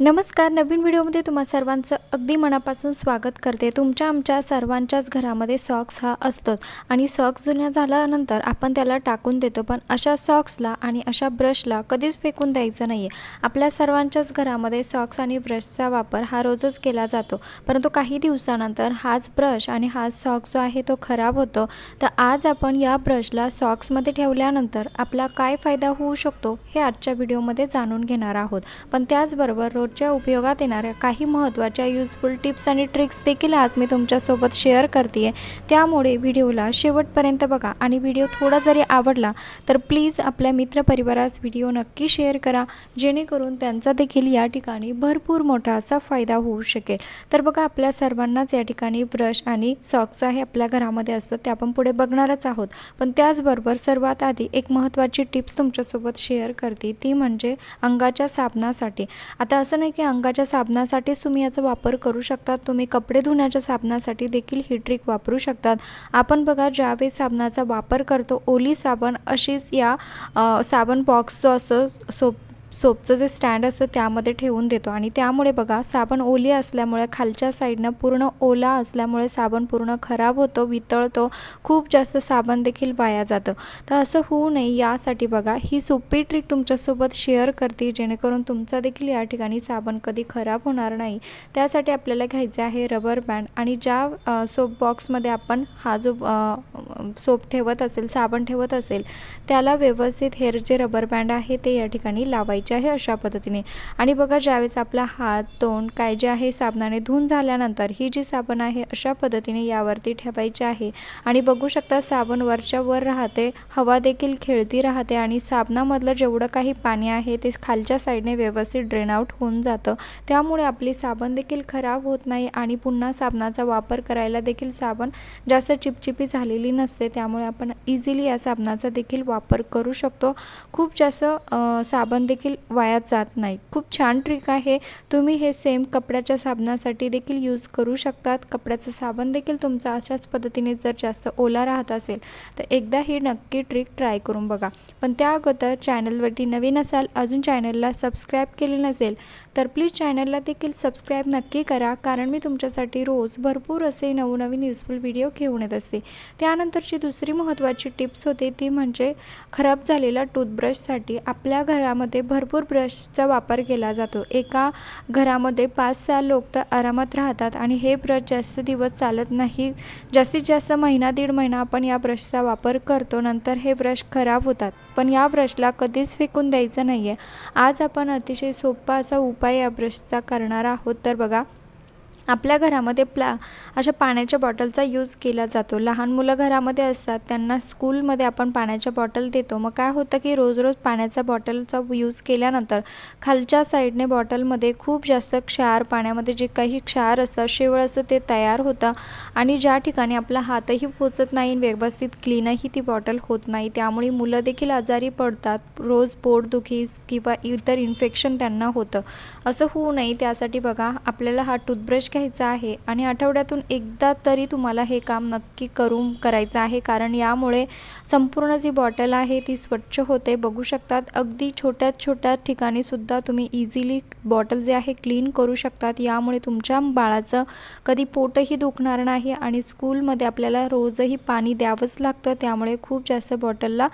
नमस्कार नवीन व्हिडिओमध्ये तुम्हा सर्वांचं अगदी मनापासून स्वागत करते. तुमच्या आमच्या सर्वांच्याच घरामध्ये सॉक्स हा असतोच आणि सॉक्स जुन्या झाल्यानंतर आपण त्याला टाकून देतो. पण अशा सॉक्सला आणि अशा ब्रशला कधीच फेकून द्यायचं नाही आहे आपल्या सर्वांच्याच घरामध्ये सॉक्स आणि ब्रशचा वापर हा रोजच केला जातो. परंतु काही दिवसानंतर हाच ब्रश आणि हाच सॉक्स जो आहे तो खराब होतो. तर आज आपण या ब्रशला सॉक्समध्ये ठेवल्यानंतर आपला काय फायदा होऊ शकतो हे आजच्या व्हिडिओमध्ये जाणून घेणार आहोत. पण त्याचबरोबर रोज रोजच्या उपयोगात येणाऱ्या काही महत्त्वाच्या युजफुल टिप्स आणि ट्रिक्स देखील आज मी तुमच्यासोबत शेअर करते आहे त्यामुळे व्हिडिओला शेवटपर्यंत बघा आणि व्हिडिओ थोडा जरी आवडला तर प्लीज आपल्या मित्रपरिवारास व्हिडिओ नक्की शेअर करा जेणेकरून त्यांचा देखील या ठिकाणी भरपूर मोठा असा फायदा होऊ शकेल. तर बघा आपल्या सर्वांनाच या ठिकाणी ब्रश आणि सॉक्स हे आपल्या घरामध्ये असतो ते आपण पुढे बघणारच आहोत. पण त्याचबरोबर सर्वात आधी एक महत्त्वाची टिप्स तुमच्यासोबत शेअर करते ती म्हणजे अंगाच्या साबणासाठी. आता असं नाही की अंगाच्या साबणासाठीच तुम्ही याचा वापर करू शकतात तुम्ही कपडे धुण्याच्या साबणासाठी देखील ही ट्रिक वापरू शकतात. आपण बघा ज्यावेळी साबणाचा वापर करतो ओली साबण अशीच या साबण बॉक्स जो असतो सोप सोपचं जे स्टँड असतं त्यामध्ये ठेवून देतो. आणि त्यामुळे बघा साबण ओली असल्यामुळे खालच्या साईडनं पूर्ण ओला असल्यामुळे साबण पूर्ण खराब होतो वितळतो. खूप जास्त साबण देखील वाया जातं. तर असं होऊ नये यासाठी बघा ही सोपी ट्रिक तुमच्यासोबत शेअर करते जेणेकरून तुमचा देखील या ठिकाणी साबण कधी खराब होणार नाही. त्यासाठी आपल्याला घ्यायचे आहे रबर बँड आणि ज्या सोप बॉक्समध्ये आपण हा जो सोप ठेवत असेल साबण ठेवत असेल त्याला व्यवस्थित हेर जे रबर बँड आहे ते या ठिकाणी लावायचे. आहे अशा पद्धतीने. आणि बघा ज्यावेळेस आपला हात तोंड काय जे आहे साबणाने धुवून झाल्यानंतर ही जी साबण आहे अशा पद्धतीने यावरती ठेवायची आहे. आणि बघू शकता साबण वरच्या वर राहते हवा देखील खेळती राहते आणि साबणामधलं जेवढं काही पाणी आहे ते खालच्या साईडने व्यवस्थित ड्रेन आउट होऊन जातं. त्यामुळे आपली साबण देखील खराब होत नाही आणि पुन्हा साबणाचा वापर करायला देखील साबण जास्त चिपचिपी झालेली नसते. त्यामुळे आपण इझिली या साबणाचा देखील वापर करू शकतो. खूप जास्त साबण देखील वाया जात नाही. खूप छान ट्रिक आहे. तुम्ही हे सेम कपड्याच्या साबणासाठी देखील यूज करू शकतात. कपड्याचं साबण देखील तुमचा अशाच पद्धतीने जर जास्त ओला राहत असेल तर एकदा ही नक्की ट्रिक ट्राय करून बघा. पण त्या अगोदर चॅनलवरती नवीन असाल अजून चॅनलला सबस्क्राईब केले नसेल तर प्लीज चॅनलला देखील सबस्क्राईब नक्की करा कारण मी तुमच्यासाठी रोज भरपूर असे नवनवीन युजफुल व्हिडिओ घेऊन येत असते. त्यानंतरची दुसरी महत्त्वाची टिप्स होते ती म्हणजे खराब झालेल्या टूथब्रशसाठी आपल्या घरामध्ये भरपूर ब्रशचा वापर केला जातो. एका घरामध्ये पाच सहा लोक तर आरामात राहतात आणि हे ब्रश जास्त दिवस चालत नाही. जास्तीत जास्त महिना दीड महिना आपण या ब्रशचा वापर करतो नंतर हे ब्रश खराब होतात. पण या ब्रशला कधीच फेकून द्यायचं नाही आहे आज आपण अतिशय सोपा असा उपाय या अभ्रष्टता करणार आहोत. तर बघा आपल्या घरामध्ये प्ला अशा पाण्याच्या बॉटलचा यूज केला जातो. लहान मुलं घरामध्ये असतात त्यांना स्कूलमध्ये आपण पाण्याच्या बॉटल देतो. मग काय होतं की रोज रोज पाण्याचा बॉटलचा यूज केल्यानंतर खालच्या साईडने बॉटलमध्ये खूप जास्त क्षार पाण्यामध्ये जे काही क्षार असतं शेवळ असं ते तयार होतं आणि ज्या ठिकाणी आपला हातही पोचत नाही व्यवस्थित क्लीनही ती बॉटल होत नाही त्यामुळे मुलं देखील आजारी पडतात. रोज पोटदुखी किंवा इतर इन्फेक्शन त्यांना होतं. असं होऊ नये. त्यासाठी बघा आपल्याला हा टूथब्रश घ्यायचा आहे आणि आठवड्यातून एकदा तरी तुम्हाला हे काम नक्की करून करायचं आहे. कारण यामुळे संपूर्ण जी बॉटल आहे ती स्वच्छ होते. बघू शकतात अगदी छोट्यात छोट्या ठिकाणीसुद्धा तुम्ही इझिली बॉटल जे आहे क्लीन करू शकतात. यामुळे तुमच्या बाळाचं कधी पोटही दुखणार नाही आणि स्कूलमध्ये आपल्याला रोजही पाणी द्यावंच लागतं. त्यामुळे खूप जास्त बॉटलला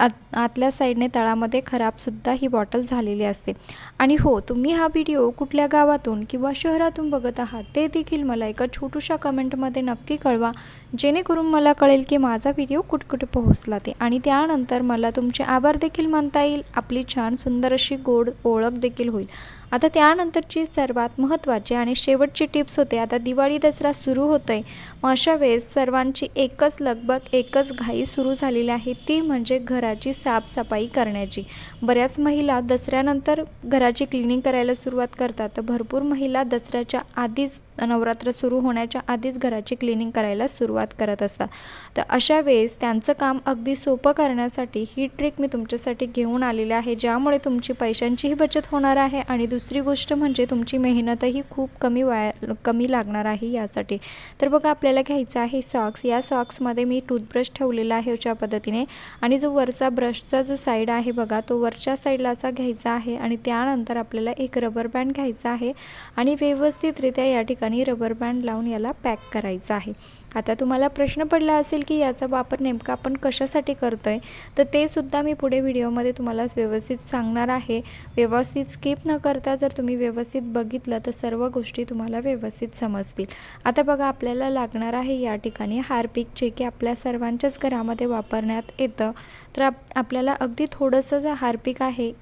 आत आतल्या साईडने तळामध्ये खराबसुद्धा ही बॉटल झालेली असते. आणि हो तुम्ही हा व्हिडिओ कुठल्या गावातून किंवा शहरातून बघत आहात? ते देखील मला एका छोटूशा कमेंटमध्ये नक्की कळवा जेणेकरून मला कळेल की माझा व्हिडिओ कुठकुठे पोहोचला ते. आणि त्यानंतर मला तुमचे आभार देखील मानता येईल. आपली छान सुंदर अशी गोड ओळख देखील होईल. आता त्यानंतरची सर्वात महत्त्वाची आणि शेवटची टिप्स होते. आता दिवाळी दसरा सुरू होतो आहे मग अशा वेळेस सर्वांची एकच लगबग एकच घाई सुरू झालेली आहे. ती म्हणजे घराची साफसफाई करण्याची. बऱ्याच महिला दसऱ्यानंतर घराची क्लिनिंग करायला सुरुवात करतात. तर भरपूर महिला दसऱ्याच्या आधीच नवरात्र सुरू होण्याच्या आधीच घराची क्लिनिंग करायला सुरुवात करत असतात. तर अशा वेळेस त्यांचं काम अगदी सोपं करण्यासाठी ही ट्रिक मी तुमच्यासाठी घेऊन आलेली आहे ज्यामुळे तुमची पैशांचीही बचत होणार आहे आणि दुसरी गोष्ट म्हणजे तुमची मेहनतही खूप कमी वाया कमी लागणार आहे यासाठी. तर बघा आपल्याला घ्यायचं आहे सॉक्स या सॉक्समध्ये मी टूथब्रश ठेवलेला आहे अशा पद्धतीने. आणि जो वरचा ब्रशचा जो साईड आहे बघा तो वरच्या साईडला असा घ्यायचा आहे आणि त्यानंतर आपल्याला एक रबर बँड घ्यायचा आहे आणि व्यवस्थितरित्या या ठिकाणी रबर बँड लावून याला पॅक करायचा आहे. आता तुम्हाला प्रश्न पडला असेल की याचा वापर नेमका आपण कशासाठी करतो आहे तर ते सुद्धा मी पुढे व्हिडिओमध्ये तुम्हाला व्यवस्थित सांगणार आहे. व्यवस्थित स्किप न करता जर तुम्ही व्यवस्थित बघितलं तर सर्व गोष्टी तुम्हाला व्यवस्थित समजतील. आता बघा आपल्याला लागणार आहे या ठिकाणी हार्पिक जे की आपल्या सर्वांच्याच घरामध्ये वापरण्यात येतं. तर आपल्याला अगदी थोडंसं जे हार्पिक आहे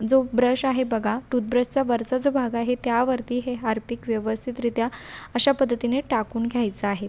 जो ब्रश आहे बघा टूथब्रशचा वरचा जो भाग आहे त्यावरती हे हार्पिक व्यवस्थितरित्या अशा पद्धतीने टाकून घ्यायचं आहे.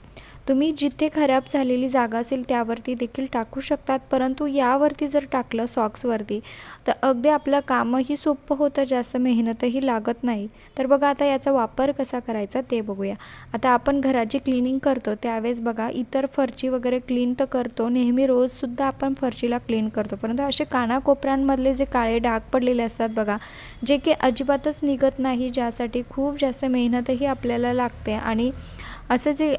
तुम्ही जिथे खराब झालेली जागा असेल त्यावरती देखील टाकू शकतात परंतु यावरती जर टाकलं सॉक्सवरती तर अगदी आपलं कामही सोपं होतं जास्त मेहनतही लागत नाही. तर बघा आता याचा वापर कसा करायचा ते बघूया. आता आपण घराची क्लिनिंग करतो त्यावेळेस बघा इतर फरची वगैरे क्लीन तर करतो नेहमी रोजसुद्धा आपण फरशीला क्लीन करतो परंतु असे कानाकोपऱ्यांमधले जे काळे डाग पडलेले असतात बघा. जे की अजिबातच निघत नाही ज्यासाठी खूप जास्त मेहनतही आपल्याला लागते आणि असं जे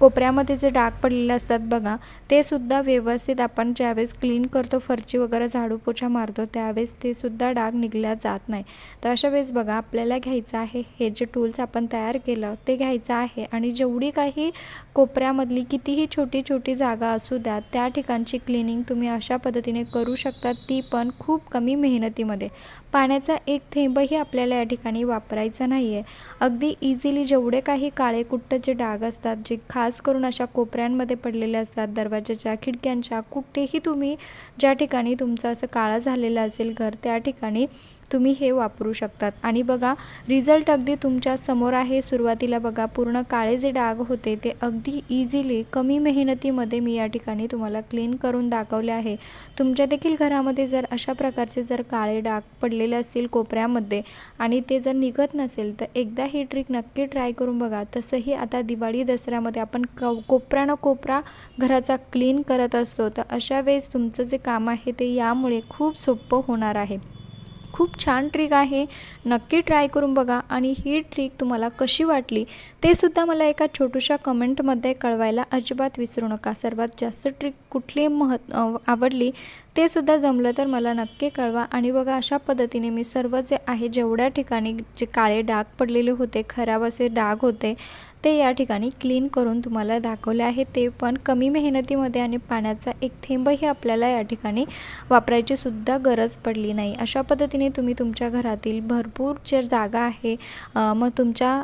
कोपऱ्यामध्ये जे डाग पडलेले असतात बघा ते सुद्धा व्यवस्थित आपण ज्यावेळेस क्लीन करतो फरची वगैरे झाडू पोछा मारतो त्यावेळेस ते सुद्धा डाग निघल्या जात नाही. तर अशा वेळेस बघा आपल्याला घ्यायचं आहे हे जे टूल्स आपण तयार केलं ते घ्यायचं आहे. आणि जेवढी काही कोपऱ्यामधली कितीही छोटी छोटी जागा असू द्या त्या ठिकाणची क्लिनिंग तुम्ही अशा पद्धतीने करू शकता ती पण खूप कमी मेहनतीमध्ये. पाण्याचा एक थेंबही आपल्याला या ठिकाणी वापरायचा नाही आहे अगदी इझिली जेवढे काही काळे कुट्ट जे डाग असतात जे खास करून अशा कोपऱ्यांमध्ये पडलेले असतात दरवाजाच्या खिडक्यांच्या कुठेही तुम्ही ज्या ठिकाणी तुमचं असं काळं झालेलं असेल घर त्या ठिकाणी तुम्ही हे वापरू शकतात. आणि बघा रिझल्ट अगदी तुमच्यासमोर आहे. सुरुवातीला बघा पूर्ण काळे जे डाग होते ते अगदी इझिली कमी मेहनतीमध्ये मी या ठिकाणी तुम्हाला क्लीन करून दाखवले आहे. तुमच्या देखील घरामध्ये जर अशा प्रकारचे जर काळे डाग पडलेले असतील कोपऱ्यामध्ये आणि ते जर निघत नसेल तर एकदा ही ट्रिक नक्की ट्राय करून बघा. तसंही आता दिवाळी दसऱ्यामध्ये आपण क कोपऱ्यानं कोपरा घराचा क्लीन करत असतो. तर अशा वेळेस तुमचं जे काम आहे ते यामुळे खूप सोपं होणार आहे. खूप छान ट्रिक आहे. नक्की ट्राय करून बघा. आणि ही ट्रिक तुम्हाला कशी वाटली ते सुद्धा मला एका छोटूशा कमेंटमध्ये कळवायला अजिबात विसरू नका. सर्वात जास्त ट्रिक कुठली महत् आवडली ते सुद्धा जमलं तर मला नक्की कळवा. आणि बघा अशा पद्धतीने मी सर्व जे आहे जेवढ्या ठिकाणी जे काळे डाग पडलेले होते खराब असे डाग होते ते या ठिकाणी क्लीन करून तुम्हाला दाखवले आहे. ते पण कमी मेहनतीमध्ये आणि पाण्याचा एक थेंबही आपल्याला या ठिकाणी वापरायची सुद्धा गरज पडली नाही. अशा पद्धतीने तुम्ही तुमच्या घरातील भरपूर जे जागा आहे मग तुमच्या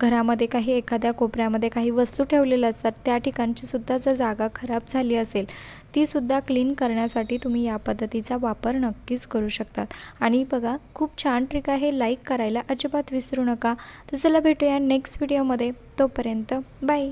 घरामध्ये काही एखाद्या कोपऱ्यामध्ये काही वस्तू ठेवलेल्या असतात त्या ठिकाणची सुद्धा जर जागा खराब झाली असेल ती सुद्धा क्लीन करण्यासाठी तुम्ही या पद्धतीचा वापर नक्कीच करू शकतात. आणि बघा खूप छान ट्रिक आहे. लाईक करायला अजिबात विसरू नका. तर चला भेटूया नेक्स्ट व्हिडिओमध्ये तोपर्यंत बाय